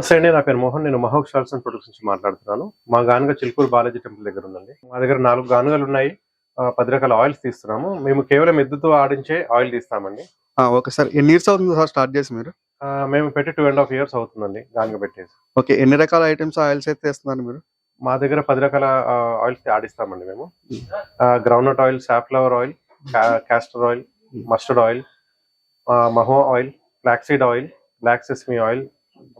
నమస్తే అండి. నా పేరు మోహన్. నేను మహోక్ షాల్స్ అండ్ ప్రొడక్ట్స్ నుంచి మాట్లాడుతున్నాను. మా గానుగ చిలుకూరు బాలాజీ టెంపుల్ దగ్గర ఉందండి. మా దగ్గర నాలుగు గానుగలు ఉన్నాయి. పది రకాల ఆయిల్స్ తీస్తున్నాము. మేము కేవలం ఎద్దుతో ఆడించే ఆయిల్ తీస్తామండి. Okay sir. ఎన్ని ఇయర్స్ అవుతుంది సార్ స్టార్ట్ చేసి మీరు? మేము పెట్టి టూ అండ్ హాఫ్ ఇయర్స్ అవుతుందండి గానుగ పెట్టేసి. ఓకే. ఎన్ని రకాల ఐటమ్స్ ఆయిల్స్ అయితే తెస్తున్నారు మీరు? మా దగ్గర పది రకాల ఆయిల్స్ ఆడిస్తామండి మేము. Groundnut oil safflower oil castor oil mustard oil mahua oil flaxseed oil black sesame oil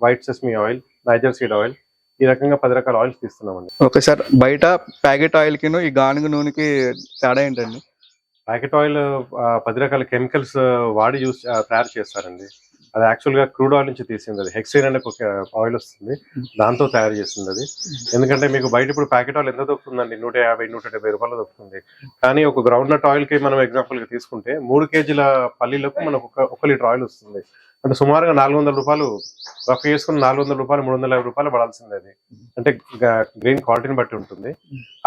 white sesame oil niger seed oil ఈ రకంగా పది రకాల ఆయిల్స్ తీస్తున్నామండి. ఓకే సార్ బయట ప్యాకెట్ ఆయిల్ కిను ఈ గానుగ నూనెకి తేడా ఏంటండి? ప్యాకెట్ ఆయిల్ పది రకాల కెమికల్స్ వాడి యూస్ తయారు చేస్తారండి. అది యాక్చువల్గా క్రూడ్ ఆయిల్ నుంచి తీసింది అది. హెక్సేన్ అనే ఒక ఆయిల్ వస్తుంది. దాంతో తయారు చేస్తుంది అది. ఎందుకంటే మీకు బయట ఇప్పుడు ప్యాకెట్ ఆయిల్ ఎంత దొరుకుతుందండి? నూట యాభై నూట డెబ్బై రూపాయలు దొరుకుతుంది. కానీ ఒక గ్రౌండ్ నట్ ఆయిల్కి మనం ఎగ్జాంపుల్గా తీసుకుంటే మూడు కేజీల పల్లీలకు మనకు ఒక ఒక లీటర్ ఆయిల్ వస్తుంది. అంటే సుమారుగా నాలుగు వందల రూపాయలు రఫ్ చేసుకుని నాలుగు వందల రూపాయలు మూడు వందల యాభై రూపాయలు పడాల్సింది అది. అంటే గ్రీన్ క్వాలిటీని బట్టి ఉంటుంది.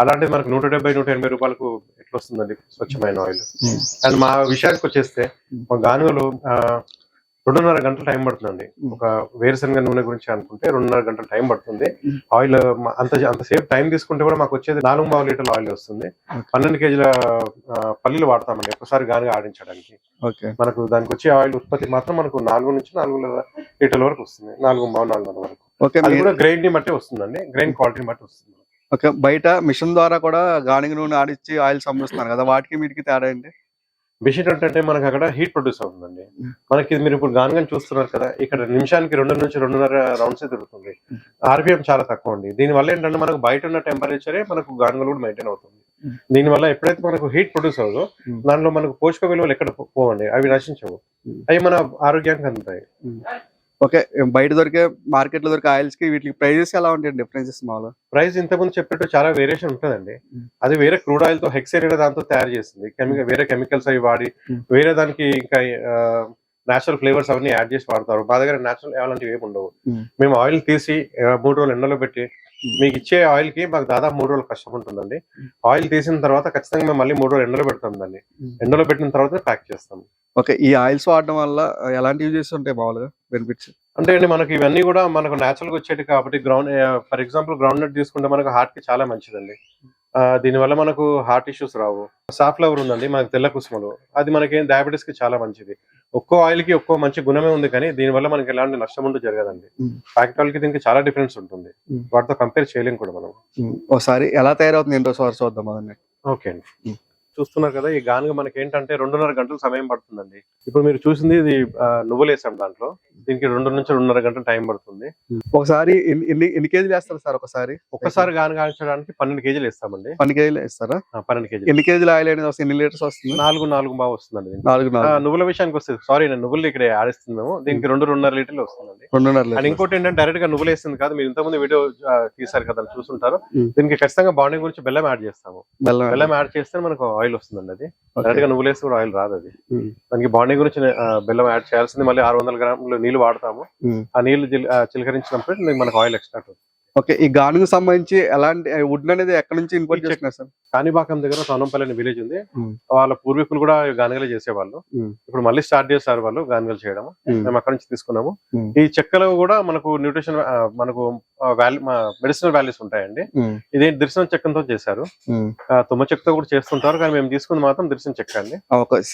అలాంటిది మనకు నూట డెబ్బై నూట ఎనభై రూపాయలకు ఎట్లా వస్తుందండి స్వచ్ఛమైన ఆయిల్? అండ్ మా విషయానికి వచ్చేస్తే మా గానుగలు రెండున్నర గంటల టైం పడుతుందండి. ఒక వేరుశనగ నూనె గురించి అనుకుంటే రెండున్నర గంటల టైం పడుతుంది. ఆయిల్ అంత అంతసేపు టైం తీసుకుంటే కూడా మాకు వచ్చేది నాలుగు పావు లీటర్ల ఆయిల్ వస్తుంది. పన్నెండు కేజీల పల్లీలు వాడతామండి ఒకసారి గానుగ ఆడించడానికి. ఓకే. మనకు దానికి వచ్చే ఆయిల్ ఉత్పత్తి మాత్రం మనకు నాలుగు నుంచి నాలుగు లీటర్ల వరకు వస్తుంది. నాలుగు పావు నాలుగున్నర వరకు. ఓకే అది మీరు కూడా గ్రైండ్ని బట్టి వస్తుందండి. గ్రైండ్ క్వాలిటీని బట్టి వస్తుంది. ఓకే బయట మిషన్ ద్వారా కూడా గానుగ నూనె ఆడిచ్చి ఆయిల్ సంబంధిస్తున్నారు కదా వాటికి వీటికి తేడా ఏంటి? మిషన్ అంటే మనకు అక్కడ హీట్ ప్రొడ్యూస్ అవుతుందండి. మనకి ఇది మీరు ఇప్పుడు గానుగని చూస్తున్నారు కదా ఇక్కడ నిమిషానికి రెండు నుంచి రెండున్నర రౌండ్స్ తిరుగుతుంది. ఆర్పిఎం చాలా తక్కువ అండి దీని వల్ల ఏంటంటే మనకు బయట ఉన్న టెంపరేచరే మనకు గానుగలు కూడా మెయింటైన్ అవుతుంది. Mm. దీని వల్ల ఎప్పుడైతే మనకు హీట్ ప్రొడ్యూస్ అవుతుందో. దానిలో మనకు పోషక విలువలు ఎక్కడ పోవండి అవి నశించవు. అవి మన ఆరోగ్యానికి అందుతాయి. ఓకే బయట దొరికే మార్కెట్లో దొరికే ఆయిల్స్కి వీటికి ప్రైజెస్ ఎలా ఉంటాయి డిఫరెన్సెస్ మామూలు ప్రైస్ ఇంతకుముందు చెప్పినట్టు చాలా వేరియేషన్ ఉంటుందండి. అది వేరే క్రూడ్ ఆయిల్తో హెక్సేన్ అనే దాంతో తయారు చేస్తుంది కెమికల్ వేరే కెమికల్స్ అవి వాడి. వేరే దానికి ఇంకా నేచురల్ ఫ్లేవర్స్ అవన్నీ యాడ్ చేసి వాడతారు మా దగ్గర నేచురల్ అలాంటివి ఏమి ఉండవు. మేము ఆయిల్ తీసి మూడు రోజులు ఎండలో పెట్టి. మీకు ఇచ్చే ఆయిల్కి మాకు దాదాపు మూడు రోజులు కష్టం ఉంటుందండి. ఆయిల్ తీసిన తర్వాత ఖచ్చితంగా మేము మళ్ళీ మూడు రోజులు ఎండలో పెడతాం దాన్ని. ఎండలో పెట్టిన తర్వాత ప్యాక్ చేస్తాం. ఓకే ఈ ఆయిల్స్ వాడడం వల్ల ఎలాంటి యూజెస్ ఉంటాయి మామూలుగా బెనిఫిట్స్? అంటే అండి మనకి ఇవన్నీ కూడా మనకు నేచురల్గా వచ్చేటి కాబట్టి ground for example groundnut తీసుకుంటే మనకు హార్ట్కి చాలా మంచిదండి. దీనివల్ల మనకు హార్ట్ ఇష్యూస్ రావు. సాఫ్లవర్ ఉందండి మనకు తెల్ల కుసుమలు. అది మనకి డయాబెటీస్కి చాలా మంచిది. ఒక్కో ఆయిల్కి ఒక్కో మంచి గుణమే ఉంది కానీ దీనివల్ల మనకి ఎలాంటి నష్టం ఉంటూ జరగదండి. ప్యాకెట్ ఆయిల్కి దీనికి చాలా డిఫరెన్స్ ఉంటుంది. వాటితో కంపేర్ చేయలేం కూడా మనం. ఒకసారి ఎలా తయారవుతుంది ఏంటో సార్ చూద్దాం ఓకే అండి. చూస్తున్నారు కదా ఈ గానుగ మనకి ఏంటంటే రెండున్నర గంటల సమయం పడుతుందండి. ఇప్పుడు మీరు చూసింది ఇది నువ్వులు వేసాం దాంట్లో. దీనికి రెండు నుంచి రెండున్నర గంటల టైం పడుతుంది. ఒకసారి ఎన్ని కేజీలు వేస్తారు సార్ ఒకసారి? ఒక్కసారి గానుగ ఆడించడానికి పన్నెండు కేజీలు వేస్తామండి. పన్నెండు కేజీలు వేస్తారా? పన్నెండు కేజీలు. ఎన్ని కేజీలు ఆయిల్ అనేది వస్తుంది ఎన్ని లీటర్స్ వస్తుంది? నాలుగు నాలుగు బాగా వస్తుందండి. నాలుగు నువ్వుల విషయానికి వస్తుంది సారీ నేను నువ్వులు ఇక్కడ ఆడిస్తుంది మేము. దీనికి రెండు రెండున్నర లీటర్లు వస్తుందండి. రెండున్నర అండ్ ఇంకోటి ఏంటంటే డైరెక్ట్గా నువ్వులు వేస్తుంది కాదు మీరు ఇంతకుముందు వీడియో ఆ, తీశారు కదా చూసుంటారు. Mm. దీనికి ఖచ్చితంగా బాండింగ్ గురించి బెల్లం యాడ్ చేస్తాము. బెల్లం యాడ్ చేస్తే మనకు ఆయిల్ వస్తుందండి అది. డైరెక్ట్గా నువ్వులు వేస్తే కూడా ఆయిల్ రాదు అది. దానికి బాండింగ్ గురించి బెల్లం యాడ్ చేయాల్సింది మళ్ళీ ఆరు వందల గ్రాములు నీళ్ళు వాడతాము. ఆ నీళ్ళు చిలకరించినప్పుడు మనకు ఆయిల్ ఎక్స్ట్రా ఓకే ఈ గానుగు సంబంధించి ఎలాంటి వుడ్ అనేది ఎక్కడి నుంచి ఇంపోర్ట్ చేస్తున్నారు సార్? కాణిపాకం దగ్గర సోనంపల్లి అనే విలేజ్ ఉంది. Mm. వాళ్ళ పూర్వీకులు కూడా గానుగలు చేసేవాళ్ళు. Mm. ఇప్పుడు మళ్ళీ స్టార్ట్ చేశారు వాళ్ళు గానుగలు చేయడం Mm. మేము అక్కడ నుంచి తీసుకున్నాము. ఈ చెక్కలు కూడా మనకు న్యూట్రిషన్ మనకు మెడిసినల్ వాల్యూస్ ఉంటాయండి. ఇది దర్శనం చెక్కతో చేశారు. తుమ్మ చెక్కతో కూడా చేస్తుంటారు. కానీ మేము తీసుకుంది మాత్రం దర్శనం చెక్క అండి.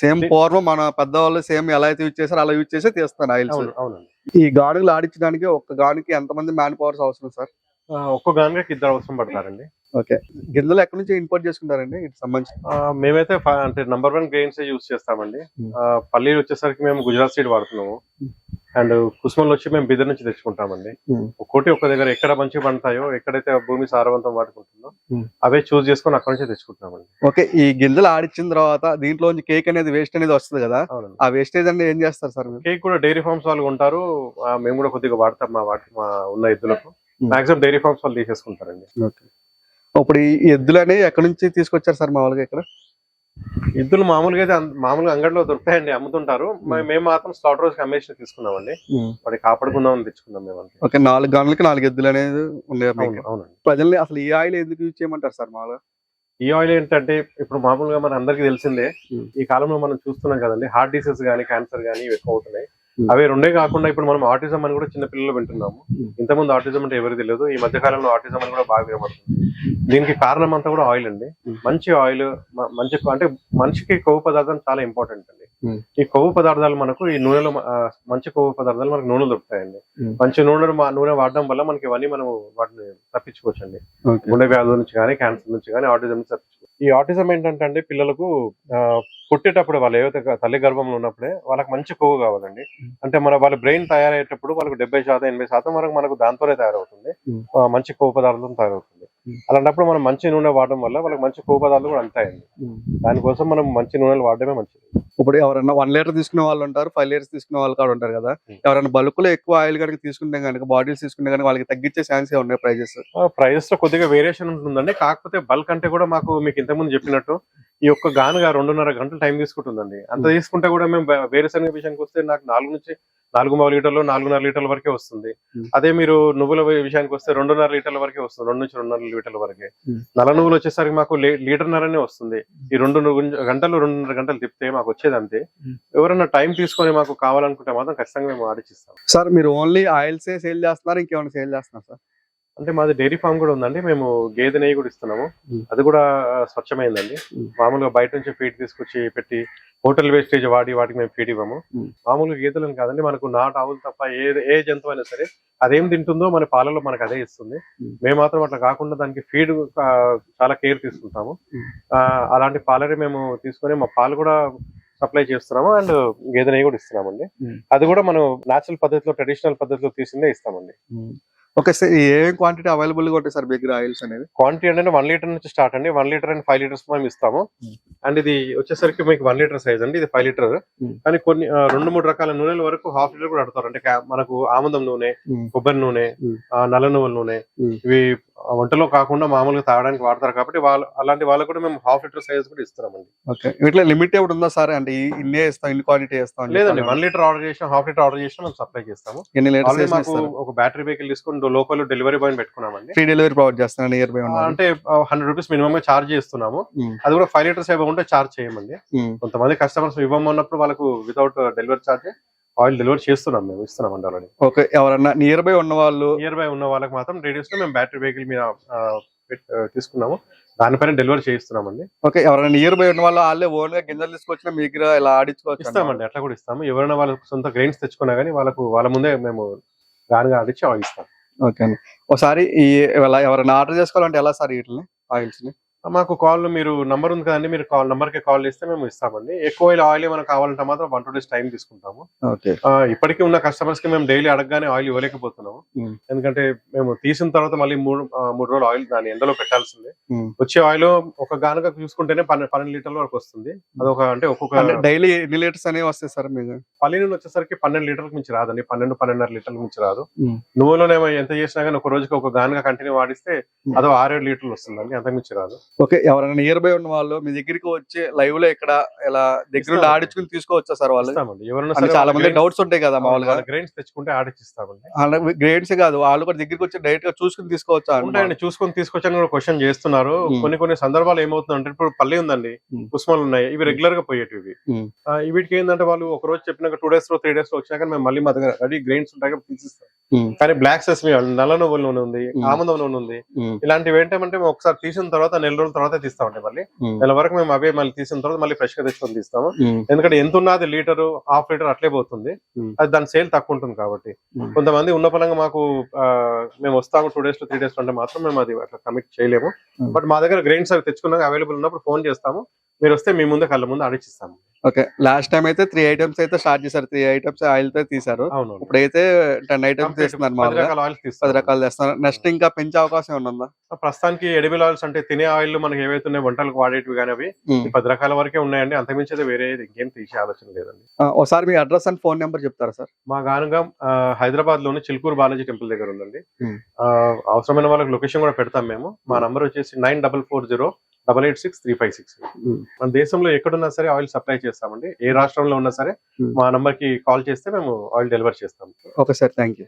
సేమ్ పూర్వం మన పెద్దవాళ్ళు సేమ్ ఎలా అయితే యూజ్ చేశారో అలా యూజ్ చేసి తీస్తాను ఆయిల్స్. అవును అవునండి. ఈ గానుగులు ఆడించడానికి ఒక గానుకి ఎంతమంది మ్యాన్ పవర్స్ అవసరం సార్? ఒక్కో గానుగకి ఇద్దరు అవసరం పడతారండి. ఓకే. గింజలు ఎక్కడి నుంచి ఇంపోర్ట్ చేసుకుంటారండి? ఇటు సంబంధించి? మేమైతే అంటే నంబర్ వన్ గ్రెయిన్స్ యూస్ చేస్తామండి. పల్లీలు వచ్చేసరికి మేము గుజరాత్ సీడ్ వాడుతున్నాము. అండ్ కుసుమలు వచ్చి మేము బిదర్ నుంచి తెచ్చుకుంటామండి. ఒక్కోటి ఒక్క దగ్గర ఎక్కడ మంచిగా పండుతాయో ఎక్కడైతే భూమి సారవంతం వాడుకుంటుందో. అవే చూస్ చేసుకొని అక్కడ నుంచి తెచ్చుకుంటామండి ఓకే. ఈ గింజలు ఆడించిన తర్వాత దీంట్లో కేక్ అనేది వేస్ట్ అనేది వస్తుంది కదా? ఆ వేస్టేజ్ అనేది ఏం చేస్తారు సార్ కేక్ కూడా డైరీ ఫార్మ్స్ వాళ్ళు ఉంటారు మేము కూడా కొద్దిగా వాడతాం మా వాటి మా ఉన్న ఎద్దులకు. Mm. మాక్సిమం డైరీ ఫార్మ్స్ వాళ్ళు తీసేసుకుంటారండి. ఇప్పుడు ఈ ఎద్దులు అనేవి ఎక్కడి నుంచి తీసుకొచ్చారు సార్ మామూలుగా ఇక్కడ? ఎద్దులు మామూలుగా అయితే మామూలుగా అంగడిలో దొరుకుతాయండి అమ్ముతుంటారు. మ- మేము మాత్రం స్లాట్ రోజు అమ్మేసి తీసుకున్నామండి. వాడి కాపాడుకుందామని తెచ్చుకున్నాం మేము ఓకే నాలుగు గంటలకి నాలుగు ఎద్దులు అనేది. అవును అవునండి. ప్రజల్ని అసలు ఈ ఆయిల్ ఎందుకు యూజ్ చేయమంటారు సార్ మామూలుగా? ఈ ఆయిల్ ఏంటంటే ఇప్పుడు మామూలుగా మన అందరికీ తెలిసిందే Mm. ఈ కాలంలో మనం చూస్తున్నాం కదండి హార్ట్ డిసీజ్ కానీ క్యాన్సర్ కానీ ఎక్కువ అవుతున్నాయి. Hmm. అవే రెండే కాకుండా ఇప్పుడు మనం ఆటిజం అని కూడా చిన్న పిల్లలు వింటున్నాము. ఇంతకుముందు ఆటిజం అంటే ఎవరికి తెలియదు. ఈ మధ్య కాలంలో ఆటిజం అని కూడా బాగా వినబడుతుంది. దీనికి కారణం అంతా కూడా ఆయిల్ అండి. మంచి ఆయిల్ మంచి అంటే మనిషికి కొవ్వు పదార్థం చాలా ఇంపార్టెంట్ అండి. ఈ కొవ్వు పదార్థాలు మనకు ఈ నూనెలో మంచి కొవ్వు పదార్థాలు మనకు నూనె దొరుకుతాయండి. మంచి నూనె మా- నూనె వాడడం వల్ల మనకి ఇవన్నీ మనం వాటిని తప్పించుకోవచ్చండి. ఓకే. గుండె వ్యాధుల నుంచి కానీ క్యాన్సర్ నుంచి కానీ ఆటిజం నుంచి తప్పించుకోవచ్చు. ఈ ఆటిజం ఏంటంటే అండి పిల్లలకు పుట్టేటప్పుడు వాళ్ళు ఏవైతే తల్లి గర్భంలో ఉన్నప్పుడే వాళ్ళకి మంచి కొవ్వు కావాలండి. అంటే మన వాళ్ళ బ్రెయిన్ తయారయ్యేటప్పుడు వాళ్ళకు డెబ్బై శాతం ఎనభై శాతం వరకు మనకు దాంతోనే తయారవుతుంది. మంచి కొవ్వు పదార్థం తయారవుతుంది. అలాంటప్పుడు మనం మంచి నూనె వాడడం వల్ల వాళ్ళకి మంచి కొవ్వు పదార్థాలు కూడా అందుతాయండి దానికోసం మనం మంచి నూనెలు వాడడమే మంచిది. ఇప్పుడు ఎవరైనా వన్ లీటర్ తీసుకునే వాళ్ళు ఉంటారు ఫైవ్ లీటర్స్ తీసుకునే వాళ్ళు కూడా ఉంటారు కదా. ఎవరైనా బల్క్లో ఎక్కువ ఆయిల్ కనుక తీసుకుంటే కనుక బాటిల్స్ తీసుకుంటే కనుక వాళ్ళకి తగ్గించే ఛాన్స్ ఉన్నాయి ప్రైజెస్ ప్రైజెస్లో కొద్దిగా వేరియేషన్ ఉంటుందండి. కాకపోతే బల్క్ అంటే కూడా మాకు మీకు ఇంతకుముందు చెప్పినట్టు ఈ ఒక్క గానుగా రెండున్నర గంటలు టైం తీసుకుంటుందండి. అంత. తీసుకుంటే కూడా మేము వేరుశనగ విషయానికి వస్తే నాకు నాలుగు నుంచి నాలుగు మూడు లీటర్లు నాలుగున్నర లీటర్ల వరకే వస్తుంది. అదే మీరు నువ్వుల విషయానికి వస్తే రెండున్నర లీటర్ల వరకే వస్తుంది. రెండు నుంచి రెండున్నర లీటర్ల వరకే. నల్ల నువ్వులు వచ్చేసరికి మాకు లీటర్న్నరనే వస్తుంది. ఈ రెండు గంటలు రెండున్నర గంటలు తిప్పితే మాకు వచ్చేది అంతే. ఎవరైనా టైం తీసుకొని మాకు కావాలనుకుంటే మాత్రం ఖచ్చితంగా మేము ఆడిచిస్తాం సార్ మీరు ఓన్లీ ఆయిల్సే సేల్ చేస్తున్నారు ఇంకేమైనా సేల్ చేస్తున్నారు సార్? అంటే మాది డైరీ ఫామ్ కూడా ఉందండి మేము గేదె నెయ్యి కూడా ఇస్తున్నాము. అది కూడా స్వచ్ఛమైందండి. మామూలుగా బయట నుంచి ఫీడ్ తీసుకొచ్చి పెట్టి హోటల్ వేస్టేజ్ వాడి వాటికి మేము ఫీడ్ ఇవ్వము. మామూలుగా గేదెలను కాదండి మనకు నాటు ఆవులు తప్ప ఏ ఏ జంతువు అయినా సరే అదేం తింటుందో మన పాలలో మనకు అదే ఇస్తుంది. మేము మాత్రం అట్లా కాకుండా దానికి ఫీడ్ చాలా కేర్ తీసుకుంటాము అలాంటి పాలనే మేము తీసుకొని మా పాలు కూడా సప్లై చేస్తున్నాము అండ్ గేదె నెయ్యి కూడా ఇస్తున్నామండి. అది కూడా మనం నేచురల్ పద్ధతిలో ట్రెడిషనల్ పద్ధతిలో తీసిందే ఇస్తామండి ఓకే సార్ ఏం క్వాంటిటీ అవైలబుల్గా ఉంటాయి సార్ దగ్గర ఆయిల్స్ అనేది క్వాంటిటీ అంటే వన్ లీటర్ నుంచి స్టార్ట్ అండి one litre and five litres మేము ఇస్తాము Hmm. అండ్ ఇది వచ్చేసరికి మీకు వన్ లీటర్ సైజ్ అండి ఇది ఫైవ్ లీటర్ Hmm. కానీ కొన్ని రెండు మూడు రకాల నూనెల వరకు హాఫ్ లీటర్ కూడా అడతారు అంటే మనకు ఆముదం నూనె కొబ్బరి నూనె Hmm. నల్ల నువ్వుల నూనె Hmm. ఇవి వంటలో కాకుండా మామూలుగా తాగడానికి వాడతారు కాబట్టి వాళ్ళు అలాంటి వాళ్ళకు కూడా మేము హాఫ్ లీటర్ సైజ్ కూడా ఇస్తున్నామండి. ఓకే. వీటిలో లిమిట్ ఏమిటి ఉందా సార్? అంటే ఇన్నే ఇస్తాం ఇన్ని క్వాంటిటీ ఇస్తాం లేదండి. వన్ లీటర్ ఆర్డర్ చేసినా హాఫ్ లీటర్ ఆర్డర్ చేసినా మేము సప్లై చేస్తాము. ఎన్ని లీటర్స్ మాకు ఒక బ్యాటరీ వెహికల్ తీసుకుని లోకల్ డెలివరీ బాయ్ పెట్టుకున్నామండి. ఫ్రీ డెలివరీ ప్రొవైడ్ చేస్తాను నియర్ బై అంటే హండ్రెడ్ రూపీస్ మినిమం ఛార్జ్ చేస్తున్నాము. అది కూడా ఫైవ్ లీటర్స్ ఇవ్వకుంటే ఛార్జ్ చేయమండి. కొంతమంది కస్టమర్స్ ఇవ్వమన్నప్పుడు వాళ్ళకు without delivery charge oil delivery చేస్తున్నాం మేము ఇస్తున్నాం అండి ఆల్రెడీ ఓకే ఎవరన్నా నియర్ బై ఉన్న వాళ్ళు నియర్ బై ఉన్న వాళ్ళకి మాత్రం రేడియస్లో మేము బ్యాటరీ వెహికల్ మీద తీసుకున్నాము. దానిపైన డెలివరీ చేయిస్తున్నామండి. ఓకే ఎవరైనా నియర్ బై ఉన్న వాళ్ళు వాళ్ళే ఓన్గా గింజలు తీసుకొచ్చిన మీ దగ్గర ఇలా ఆడించుకోవచ్చు ఇస్తామండి అట్లా కూడా ఇస్తాము. ఎవరైనా వాళ్ళ సొంత గ్రెయిన్స్ తెచ్చుకున్నా కానీ వాళ్ళకు వాళ్ళ ముందే మేము గానుగా ఆడిచ్చి ఆయిల్ ఇస్తాం. ఓకే అండి. ఒకసారి ఈ ఎవరైనా ఆర్డర్ చేసుకోవాలంటే ఎలా సార్ వీటిని ఆయిల్స్ని? మాకు కాల్ మీరు నంబర్ ఉంది కదండి మీరు కాల్ నంబర్కి కాల్ చేస్తే మేము ఇస్తామండి. ఎక్కువ ఆయిల్ ఏమైనా కావాలంటే మాత్రం వన్ టూ డేస్ టైం తీసుకుంటాము. ఇప్పటికీ ఉన్న కస్టమర్స్కి మేము డైలీ అడగగానే ఆయిల్ ఇవ్వలేకపోతున్నాము. ఎందుకంటే మేము తీసిన తర్వాత మళ్ళీ మూడు మూడు రోజులు ఆయిల్ దాని ఎండలో పెట్టాల్సిందే. వచ్చే ఆయిల్ ఒక గానుగ చూసుకుంటేనే పన్నెండు పన్నెండు లీటర్ల వరకు వస్తుంది. అదొక అంటే ఒక్కొక్క డైలీ ఎన్ని లీటర్స్ అనేవి వస్తాయి సార్ మీకు? పల్లి నూనె వచ్చేసరికి పన్నెండు లీటర్లకు మించి రాదండి. పన్నెండు పన్నెండున్నర లీటర్లకు మించి రాదు. నువ్వులోనేమో ఎంత చేసినా కానీ ఒక రోజుకి ఒక గానుగ కంటిన్యూ వాడిస్తే. అదో ఆరేడు లీటర్లు వస్తుందండి. అంత మించి రాదు. ఓకే. ఎవరైనా నియర్ బై ఉన్న వాళ్ళు మీ దగ్గరికి వచ్చి లైవ్లో ఇక్కడ ఇలా దగ్గర. ఆడించుకుని తీసుకోవచ్చా సార్ వాళ్ళు. ఎవరైనా చాలా మంది డౌట్స్ ఉంటాయి కదా మామూలుగా. గ్రెయిన్స్ తెచ్చుకుంటే ఆడిచ్చిస్తామండి. గ్రేడ్స్ కాదు వాళ్ళు కూడా దగ్గరికి వచ్చి డైరెక్ట్గా చూసుకుని తీసుకోవచ్చా ఉంటాయండి చూసుకొని తీసుకొచ్చని కూడా క్వశ్చన్ చేస్తున్నారు. కొన్ని కొన్ని సందర్భాలు ఏమవుతుందంటే ఇప్పుడు పల్లి ఉందండి. కుస్మాలు ఉన్నాయి. ఇవి రెగ్యులర్గా పోయేటివి. వీటికి ఏంటంటే వాళ్ళు ఒక రోజు చెప్పినాక టూ డేస్లో త్రీ డేస్లో వచ్చినాక మేము మళ్ళీ మా దగ్గర రెడీ గ్రెయిన్స్ ఉంటాయి తీసిస్తాం. కానీ బ్లాక్ సెస్మి నల్ల నువ్వుల నూనె ఉంది. ఆముదం నూనె ఉంది. ఇలాంటివి ఏంటంటే ఒకసారి తీసిన తర్వాత నెల రోజుల తర్వాత తీస్తామండి మళ్ళీ. నెల వరకు మేము అవే మళ్ళీ తీసిన తర్వాత మళ్ళీ ఫ్రెష్గా తెచ్చుకొని తీస్తాము. ఎందుకంటే ఎంత ఉన్నది లీటర్ హాఫ్ లీటర్ అట్లే పోతుంది. అది దాని సేల్ తక్కువ ఉంటుంది కాబట్టి. కొంతమంది ఉన్న పరంగా మాకు మేము వస్తాము టూ డేస్లో త్రీ డేస్ అంటే మాత్రం మేము అది అట్లా కమిట్ చేయలేము. బట్ మా దగ్గర గ్రెయిన్స్ అవి తెచ్చుకున్నాక అవైలబుల్ ఉన్నప్పుడు ఫోన్ చేస్తాము మీరు వస్తే మీ ముందే కళ్ళ ముందు ఆడిచ్చిస్తాము ఓకే. లాస్ట్ టైం అయితే త్రీ ఐటమ్స్ అయితే స్టార్ట్ చేశారు. త్రీ ఐటమ్స్ ఆయిల్తో అవును ఇప్పుడైతే టెన్ ఐటమ్స్ తీస్తున్నారు పది రకాల చేస్తున్నారు. నెక్స్ట్ ఇంకా పెంచే అవకాశం ఉందా? ప్రస్తుతానికి ఎడిబుల్ ఆయిల్స్ అంటే తినే ఆయిల్ మనకి ఏవైతే ఉన్నాయో వంటలకు వాడేటివి కానీ అవి పది రకాల వరకే ఉన్నాయండి. అంతకుమించి అయితే వేరే ఇంకేం తీసే ఆలోచన లేదండి. ఒకసారి మీ అడ్రస్ అండ్ ఫోన్ నెంబర్ చెప్తారా సార్? మా గానుగా హైదరాబాద్లోని చిలుకూరు బాలాజీ టెంపుల్ దగ్గర ఉందండి. అవసరమైన వాళ్ళకి లొకేషన్ కూడా పెడతాం మేము. మా నంబర్ వచ్చేసి nine double four zero double eight six three five six. మన దేశంలో ఎక్కడున్నా సరే ఆయిల్ సప్లై చేస్తామండి. ఏ రాష్ట్రంలో ఉన్నా సరే. మా నంబర్కి కాల్ చేస్తే మేము ఆయిల్ డెలివర్ చేస్తాం. Okay sir thank you